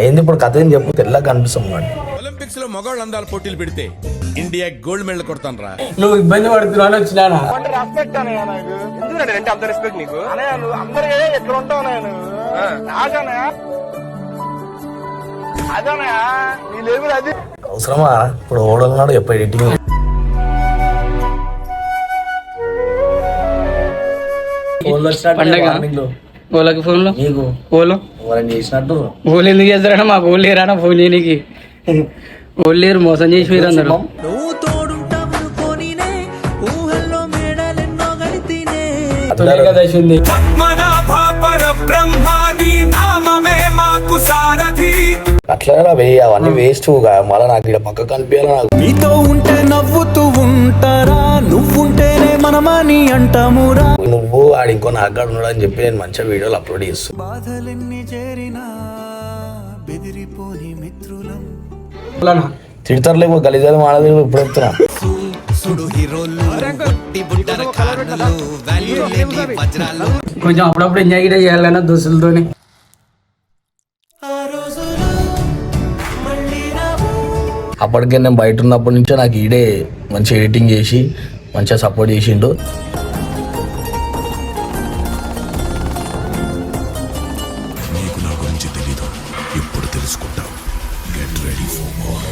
ఏంది ఇప్పుడు కథ ఏం చెప్పు? తెల్లగా కనిపిస్తాం వాడు. ఒలింపిక్స్లో మగవాళ్ళు అందాల పోటీలు పెడితే ఇండియా గోల్డ్ మెడల్ కొడతాను రా నువ్వు ఇబ్బంది పడుతున్నావు అని వచ్చినానా రెస్పెక్ట్ అన్నయ్య నాకు ఎందుకంటే అంటే అంత రెస్పెక్ట్ నీకు? అన్నయ్య నువ్వు అందరికీ ఎక్కడ ఉంటావు నీ లేబుల్ అది. అవసరమా? ఇప్పుడు ఓడలున్నాడు ఎప్పుడు ఎడిటింగ్ పండగ? ఓలకి ఫోన్లో నీకు. ఓలో ఎవరైనా చేసినట్టు? ఓలు ఎందుకు చేస్తారన్నా మాకు ఓళ్ళు లేరానా ఫోన్ చేయడానికి ఓళ్ళు లేరు మోసం చేసి మీరు అందరు. నువ్వు అట్లా వేయి అవన్నీ వేస్ట్ మళ్ళీ నాకు ఇక్కడ పక్క కనిపించాలి నాకు? నీతో ఉంటే నవ్వుతూ ఉంటారా? నువ్వుంటేనే మనమని అంటామురా? నువ్వు ఆడు ఇంకో నాగాడు ఉన్నాడు అని చెప్పి నేను మంచిగా వీడియోలు అప్లోడ్ చేస్తాను బాధలెన్ని చేరినా బెదిరిపోని మిత్రులం. ఓలనా? తిడతారు లేవు గలీజాలు మాడదు ఇప్పుడు వజ్రాలు కొంచెం అప్పుడప్పుడు ఎంజాయ్ గిట్ట చేయాలన్నా దోస్తులతోని. అప్పటికే నేను బయట ఉన్నప్పటి నుంచే నాకు ఈడే మంచి ఎడిటింగ్ చేసి మంచిగా సపోర్ట్ చేసిండు. నీకు నా గురించి తెలీదు. ఇప్పుడు తెలుసుకుంటావు get ready for more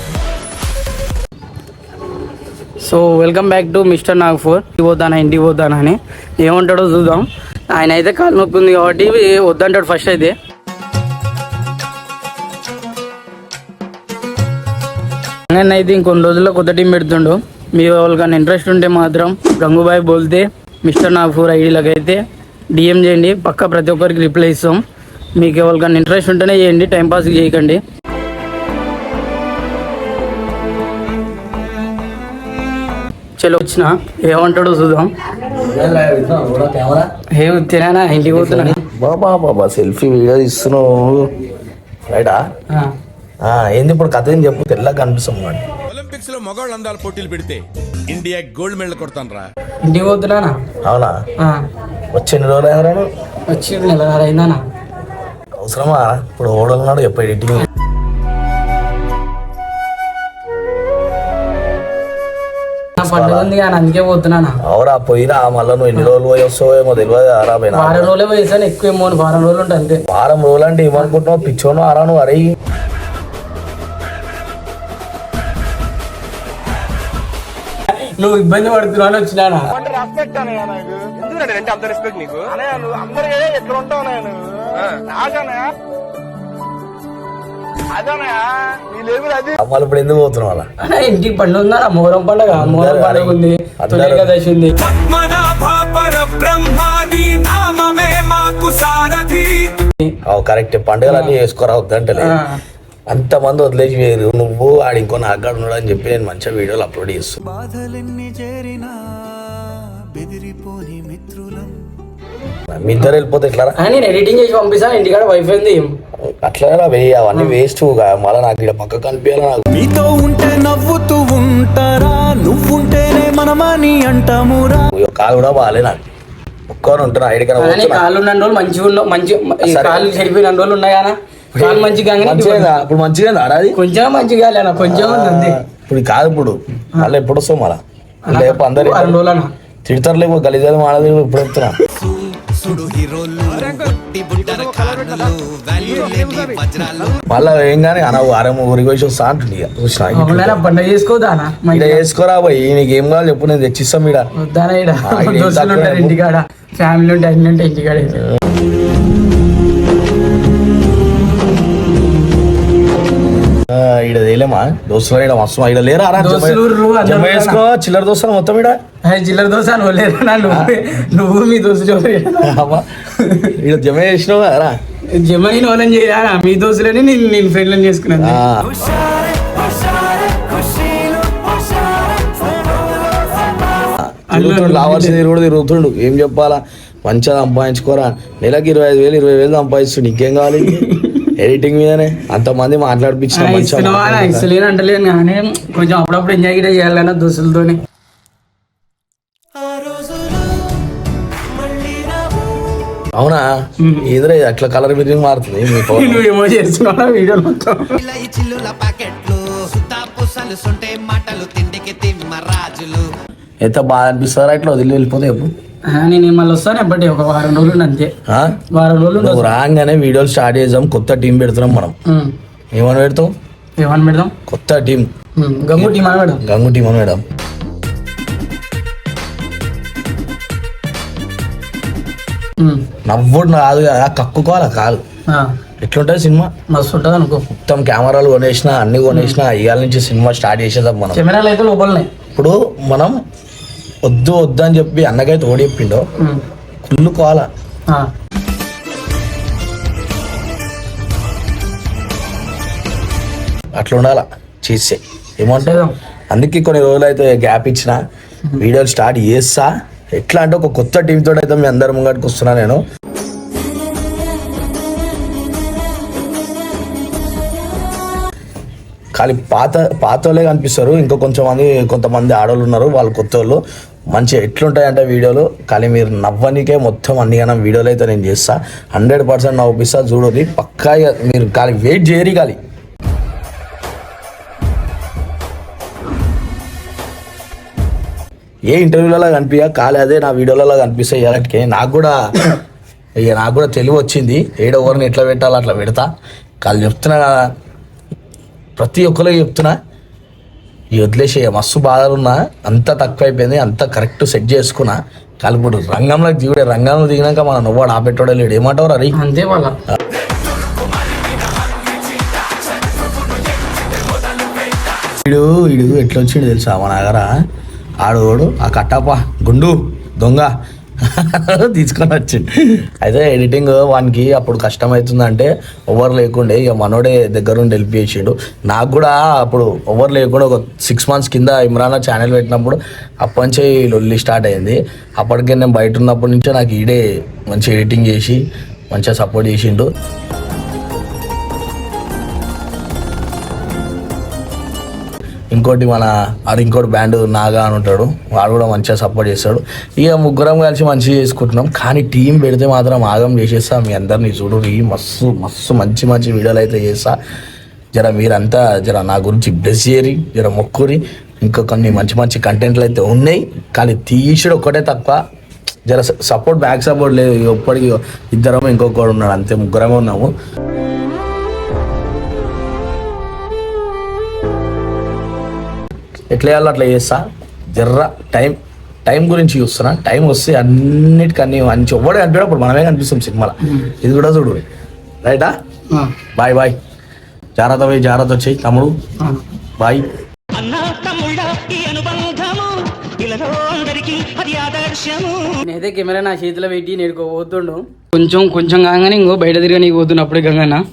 so welcome back to mister Nagpur ఇంటికి పోతానా ఇంటికి పోతానా అని. ఏమంటాడో చూద్దాం. ఆయన అయితే కాలు నొప్పి ఉంది కాబట్టి వద్దంటాడు ఫస్ట్ అయితే. నేను అయితే ఇంకొన్ని రోజుల్లో కొత్త టీం పెడుతుండు. మీ వాళ్ళకన్నా ఇంట్రెస్ట్ ఉంటే మాత్రం గంగుబాయ్ బోల్తే మిస్టర్ నాగపూర్ ఐడీలకు అయితే డిఎం చేయండి. పక్క ప్రతి ఒక్కరికి రిప్లై ఇస్తాం. మీకు ఎవరికన్నా ఇంట్రెస్ట్ ఉంటేనే చేయండి. టైంపాస్ చేయకండి. చలో వచ్చిన ఏమంటాడో చూద్దాం. ఏ తినానా? ఇంటికి పోతున్నా. బాబా బాబా సెల్ఫీ వీడియో తీస్తున్నావు. రైటా? ఏంది ఇప్పుడు కథ ఏం చెప్పు తెల్లగా కనిపిస్తాం వాడు. ఒలింపిక్స్లో మగవాళ్ళు అందాల పోటీలు పెడితే ఇండియా గోల్డ్ మెడల్ కొడతాను రా ఇంటికి పోతున్నానా? అవునా? ఆ. వచ్చి ఎన్ని రోజులు అయినా వచ్చి నెలన్నర అయిందానా అవసరమా? ఇప్పుడు ఓడలున్నాడు ఎప్పుడు ఎడిటింగ్ నా పండుగ ఉంది కానీ అందుకే పోతున్నానా? అవురా పోయినా మళ్ళీ నువ్వు ఎన్ని రోజులు పోయి వస్తావో ఏమో తెలియదు ఆరా పోయినా. వారం రోజులే పోయిస్తాను ఎక్కువ ఏమో అని వారం రోజులు ఉంటుంది అంతే. వారం రోజులు అంటే ఏమనుకుంటున్నావు? పిచ్చోను ఆరా నువ్వు అరే. నువ్వు ఇబ్బంది పడుతున్నావు అని వచ్చినానా అంటే రెస్పెక్ట్ నాకు ఎందుకంటే అంటే అంత నీకు? నువ్వు ఎక్కడ ఉంటావు అమ్మాలు ఇప్పుడు ఎందుకు పోతున్నావు అలా? ఇంటికి పండుగ ఉందా మొహరం పండుగ? మొహరం పండుగ ఉంది. ఏకాదశి ఉంది. కరెక్ట్ పండుగలు అన్ని చేసుకోరా వద్దంటలే. ఆ. అంతమంది వదిలేసి వేరు నువ్వు ఆడు ఇంకో నాగాడు ఉన్నాడు అని చెప్పి నేను మంచిగా వీడియోలు అప్లోడ్ చేస్తాను బాధలెన్ని చేరినా బెదిరిపోని మిత్రులం. మీ ఇద్దరు వెళ్ళిపోతే ఎట్లా నేను ఎడిటింగ్ చేసి పంపిస్తాను ఇంటికాడ వైఫై ఉంది. అట్లా వేయి అవన్నీ వేస్ట్ మళ్ళీ నాకు ఇక్కడ పక్క కనిపించాలి నాకు. నీతో ఉంటే నవ్వుతూ ఉంటారా? నువ్వుంటేనే మనమని అంటామురా? కాలు కూడా బాగాలే నాకు. ఒక్కరు ఉంటున్నా ఐడికైనా కానీ కాళ్ళు ఉన్న రోజులు మంచిగా ఉన్న మంచి. కాళ్ళు చెడిపోయిన రోజులు ఉన్నాయి మంచిగా మంచిగా ఇప్పుడు మంచిగా ఆడాది కొంచెం మంచిగా అన్న కొంచెం ఉంది. ఇప్పుడు కాదు ఇప్పుడు. మళ్ళీ ఎప్పుడు వస్తావు మళ్ళా? లేపు అందరు తిడతారు లేవు గలీజాలు మాడదు ఇప్పుడు లేని వజ్రాలు మళ్ళీ ఏం కానీ అన్న వారం ఊరికి వచ్చి వస్తా అంటుంది ఇక్కడ మంచిగా. వేసుకోరా పోయి నీకు ఏం కావాలి చెప్పు నేను తెచ్చిస్తాం ఇక్కడ ఫ్యామిలీ ఉంటే అన్ని ఉంటాయి ఇంటికాడ తేలేమా? దోస్తులు ఇక్కడ మస్తు ఇక్కడ లేరా జమ- జమ? వేసుకో చిల్లర దోస్తులు మొత్తం అరే చిల్లర దోశ నువ్వు నువ్వు నువ్వు మీ దోస్తులు ఇక్కడ జమ చేసినావు కదరా జమని నోలని చేయాలా? మీ దోస్తులని నేను నేను ఫ్రెండ్లను చేసుకున్నాను తిరుగుతుండు తిరుగుడు తిరుగుతుండు. ఏం చెప్పాలా? మంచిగా సంపాదించుకోరా. నెలకి ఇరవై ఐదు వేలు ఇరవై వేలు సంపాదిస్తుండు. ఇంకేం కావాలి? ఎడిటింగ్ మీదనే. అంతమంది మాట్లాడిపించిన ఇస్తున్నావా మాట్లాడుతున్నా. ఇస్తలేను అంటలేను కానీ కొంచెం అప్పుడప్పుడు ఎంజాయ్ గిట్ట చేయాలన్నా దోస్తులతోని. ఆ రోజులు మళ్ళీ రావు అవునా ఎదురే అట్లా కలర్ బిర్యానీ మారుతుంది నువ్వేమో చేస్తున్నావు వీడియో మొత్తం. ఇలా ఈ చిల్లుల ప్యాకెట్లు సుతా పుసలు సొంటే మాటలు తిండికి తిమ్మ రాజులు. ఎంత బాగా అనిపిస్తారా ఇట్లా వదిలి వెళ్ళిపోతే చెప్పు ఆ, నేను మళ్ళీ వస్తాను ఒక వారం రోజులు అంతే? వారం రోజులు రాగానే వీడియోలు స్టార్ట్ చేద్దాం కొత్త టీం పెడుతున్నాం మనం. ఏమని పెడతాం ఏమని పెడదాం? కొత్త టీం గంగు టీం అని పెడదాం. గంగు టీం అని పెడదాం. నవ్వుడు కాదు కదా కక్కుకోవాలా కాదు? ఆ, ఎట్లుంటుంది సినిమా? మస్తు ఉంటుంది అనుకో. మొత్తం కెమెరాలు కొనేసిన అన్ని కొనేసిన ఇవాళ నుంచి సినిమా స్టార్ట్ చేసేద్దాం మనం. కెమెరాలు అయితే లోపలనే. ఇప్పుడు మనం వద్దు వద్దు అని చెప్పి అన్నకైతే ఓడి చెప్పిండో ఉమ్. కుళ్ళుకోవాలా ఆ, అట్లా ఉండాలా చేసే చేద్దాం. అందుకే కొన్ని రోజులు అయితే గ్యాప్ ఇచ్చిన వీడియోలు స్టార్ట్ చేస్తా. ఎట్లా అంటే ఒక కొత్త టీం తోటి అయితే మీ అందరి ముంగటికి వస్తున్నా నేను. ఖాళీ పాత పాత వాళ్ళే కనిపిస్తారు. ఇంకా కొంచెం మంది కొంతమంది ఆడవాళ్ళు ఉన్నారు వాళ్ళు కొత్త వాళ్ళు. మంచిగా ఎట్లుంటాయంటే వీడియోలు ఖాళీ మీరు నవ్వనికే మొత్తం అన్ని గానం వీడియోలు అయితే నేను చేస్తా. హండ్రెడ్ పర్సెంట్ నవ్విస్తా చూడది పక్కా మీరు ఖాళీ వెయిట్ చేయరు ఖాళీ. ఏ ఇంటర్వ్యూలలో కనిపించా ఖాళీ అదే నా వీడియోలలో కనిపిస్తాయి. ఎలాంటికి నాకు కూడా ఇక నాకు కూడా తెలివి వచ్చింది. ఏడో ఎవరిని ఎట్లా పెట్టాలో అట్లా పెడతా. వాళ్ళు చెప్తున్నా ప్రతి ఒక్కరికి చెప్తున్నా. ఈ వదిలేసే మస్తు బాధలున్నా అంత తక్కువ అయిపోయింది అంత కరెక్ట్ సెట్ చేసుకున్నా. కానీ ఇప్పుడు రంగంలోకి దిగుడే రంగంలో దిగినాక మన నువ్వాడు ఆపెట్టాడో లేడు. ఏమంటావు రీ? అంతే వాళ్ళ. వీడు వీడు ఎట్లా వచ్చిండు తెలుసా మన దగ్గర ఆడోడు ఆ కట్టప్ప గుండు దొంగ. తీసుకొని వచ్చి. అయితే ఎడిటింగ్ వానికి అప్పుడు కష్టమవుతుందంటే ఓవర్ లేకుండే ఇక మనోడే దగ్గరుండి హెల్ప్ చేసాడు. నాకు కూడా అప్పుడు ఎవరు లేకుండా ఒక సిక్స్ మంత్స్ కింద ఇమ్రాన్ ఛానల్ పెట్టినప్పుడు అప్పటి నుంచే లొల్లి స్టార్ట్ అయింది. అప్పటికే నేను బయట ఉన్నప్పటి నుంచే నాకు ఈడే మంచి ఎడిటింగ్ చేసి మంచిగా సపోర్ట్ చేసిండు. ఇంకోటి మన అది ఇంకోటి బ్యాండ్ నాగా అని ఉంటాడు. వాడు కూడా మంచిగా సపోర్ట్ చేస్తాడు. ఇక ముగ్గురం కలిసి మంచిగా చేసుకుంటున్నాం. కానీ టీం పెడితే మాత్రం ఆగం చేసేస్తా. మీ అందరినీ చూడు మస్తు మస్తు మంచి మంచి వీడియోలు అయితే చేస్తా. జర మీరంతా జర నా గురించి బ్లెస్ చేయరి జర మొక్కురి ఇంకా కొన్ని మంచి మంచి కంటెంట్లు అయితే ఉన్నాయి. కానీ తీసుడు ఒక్కటే తక్కువ జర సపోర్ట్ బ్యాక్ సపోర్ట్ లేదు. ఎప్పటికీ ఇద్దరము ఇంకొకడు ఉన్నాడు. అంతే ముగ్గురమే ఉన్నాము. ఎట్లా చేయాలో అట్లా చేస్తా. జర్ర టైం టైం గురించి చూస్తున్నా. టైం వస్తే అన్నిటికన్నీ మంచి ఎవ్వడే కనిపించప్పుడు మనమే కనిపిస్తాం సినిమాలో. ఇది కూడా చూడు. రైటా? Bye bye. జాగ్రత్త పోయి జాగ్రత్త వచ్చాయి తమ్ముడు. ఆ. బాయ్. నేనైతే కెమెరా నా చేతిలో పెట్టి నేడుకో పోతుండు. కొంచెం కొంచెం కాగానే ఇంకో బయట తిరిగా నీకు పోతున్నా అప్పుడే గంగన్న.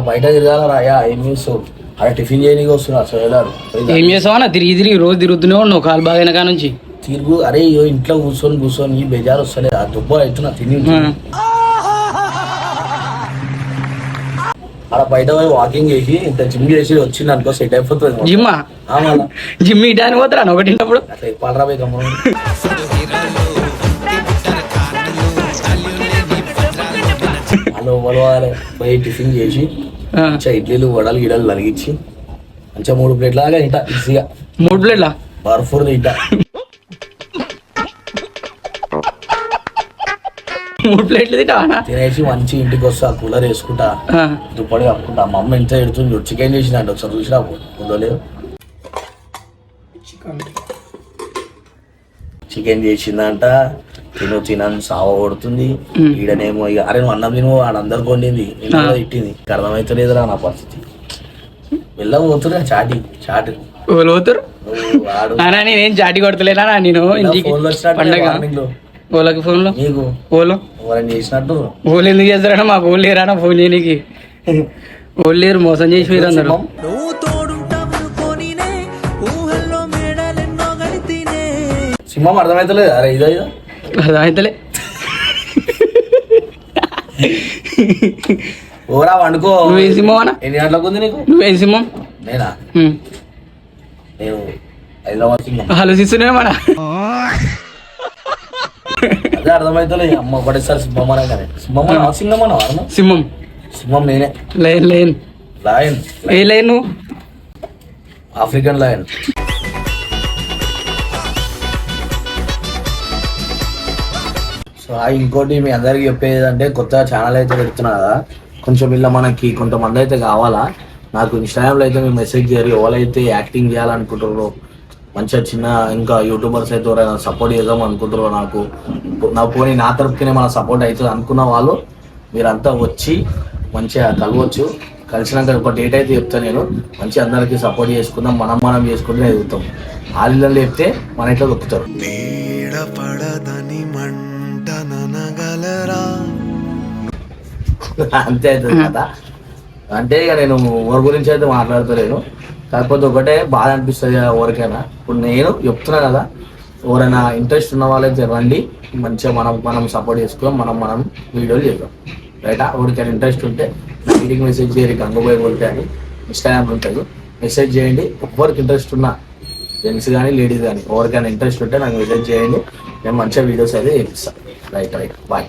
బయట తిరగాల రాయా ఏం న్యూస్ అక్కడ టిఫిన్ చేయనీకి వస్తున్నా సోయలాడు ఏం చేసావా తిరిగి తిరిగి రోజు తిరుగుతూనే ఉన్నావు కాలు బాగా కా నుంచి. తిరుగు అరే ఇంట్లో కూర్చొని కూర్చొని ఈ బెజార్ వస్తలే ఆ దుబ్బ అవుతున్నా తిని అక్కడ బయట పోయి వాకింగ్ చేసి ఇంత జిమ్ చేసి వచ్చింది అనుకో సెట్ అయిపోతుంది. మళ్ళా. జిమ్ ఇటానికి పోతారా? ఒకటి అట్లా చెప్పాలరా పోయి వాళ్ళు పోయి టిఫిన్ చేసి మంచిగా ఇడ్లీలు వడలు గిడలు నలిగించి మంచిగా మూడు ప్లేట్ల దాకా తింటా ఈజీగా. మూడు ప్లేట్లా? బర్ఫూర్ తింటా. మూడు ప్లేట్లు తింటావా తినేసి మంచి ఇంటికి వస్తా కూలర్ వేసుకుంటా దుప్పటి కప్పుకుంటా. మా అమ్మ ఎంత ఎడుతుంది చికెన్ చేసినట్టు ఒకసారి చూసినా లేదు చికెన్ చేసిందంట తిను తినని సావ కొడుతుంది. ఈడనేమో ఇక అరే నువ్వు అన్నం తిను వాడందరు కొండింది తిట్టింది. ఇక అర్థమవుతలేదురా నా పరిస్థితి. వెళ్ళబోతున్నా చాటి చాటు. పోతారు అన్నా నేనేం చాటి కొడతలేనా నేను? ఇంటికి పండగ. లో. ఓలకి ఫోన్లో? నీకు? ఓలో. చేసినట్టు? ఓలు ఎందుకు చేస్తారన్నా మా ఓళ్ళు లేరా ఫోన్ చేయడానికి ఓళ్ళు లేరు మోసం చేసి పోయారు అందరు. సింహం. అర్థమవుతలేదు అరే ఇదో ఇదో. అర్థమైతలే ఓరా వండుకో. నువ్వేం సింహం ఎన్ని గంటలకు ఉంది నీకు? నువ్వేం సింహం నేనా. నేను హైదరాబాద్ సింహం ఆలోచిస్తున్నావు మన అదే అమ్మ ఒకటేసారి సింహం అనే కానీ సింహం సింహం అన్న సింహం. సింహం నేనే. Line line lion. A line African lion. So ఇంకోటి మీ అందరికి చెప్పేది అంటే కొత్త ఛానల్ అయితే పెడుతున్నా కదా కొంచెం ఇలా మనకి కొంతమంది అయితే కావాలా? నాకు ఇన్స్టాగ్రామ్లో అయితే మీరు మెసేజ్ చేయరు ఎవరైతే యాక్టింగ్ చేయాలనుకుంటారో మంచిగా చిన్న ఇంకా యూట్యూబర్స్ అయితే ఎవరైనా సపోర్ట్ చేద్దాం అనుకుంటారో నాకు నా పోనీ నా తరపునే మన సపోర్ట్ అవుతుంది అనుకున్న వాళ్ళు మీరంతా వచ్చి మంచిగా కలవచ్చు. కలిసినాక ఒక డేట్ అయితే చెప్తాను నేను మంచి అందరికీ సపోర్ట్ చేసుకుందాం మనం మనం చేసుకుంటే ఎదుగుతాం. ఆలీలలో చెప్తే మన ఇట్లా దొక్కుతారు. అంతే అవుతుంది కదా అంటే ఇక నేను ఎవరి గురించి అయితే మాట్లాడతలేను. కాకపోతే ఒకటే బాధ అనిపిస్తుంది కదా ఎవరికైనా. ఇప్పుడు నేను చెప్తున్నా కదా ఎవరైనా ఇంట్రెస్ట్ ఉన్న వాళ్ళైతే రండి మంచిగా మనం మనం సపోర్ట్ చేసుకుందాం మనం మనం వీడియోలు చేద్దాం. రైటా? ఎవరికైనా ఇంట్రెస్ట్ ఉంటే మీటింగ్ మెసేజ్ చేయరు గంగబాయ్ కొడితే అని ఇన్స్టాగ్రామ్ ఉంటుంది మెసేజ్ చేయండి. ఎవరికి ఇంట్రెస్ట్ ఉన్నా జెంట్స్ కానీ లేడీస్ కానీ ఎవరికైనా ఇంట్రెస్ట్ ఉంటే నాకు మెసేజ్ చేయండి. నేను మంచిగా వీడియోస్ అయితే చేపిస్తాను రైట్ రైట్. బాయ్.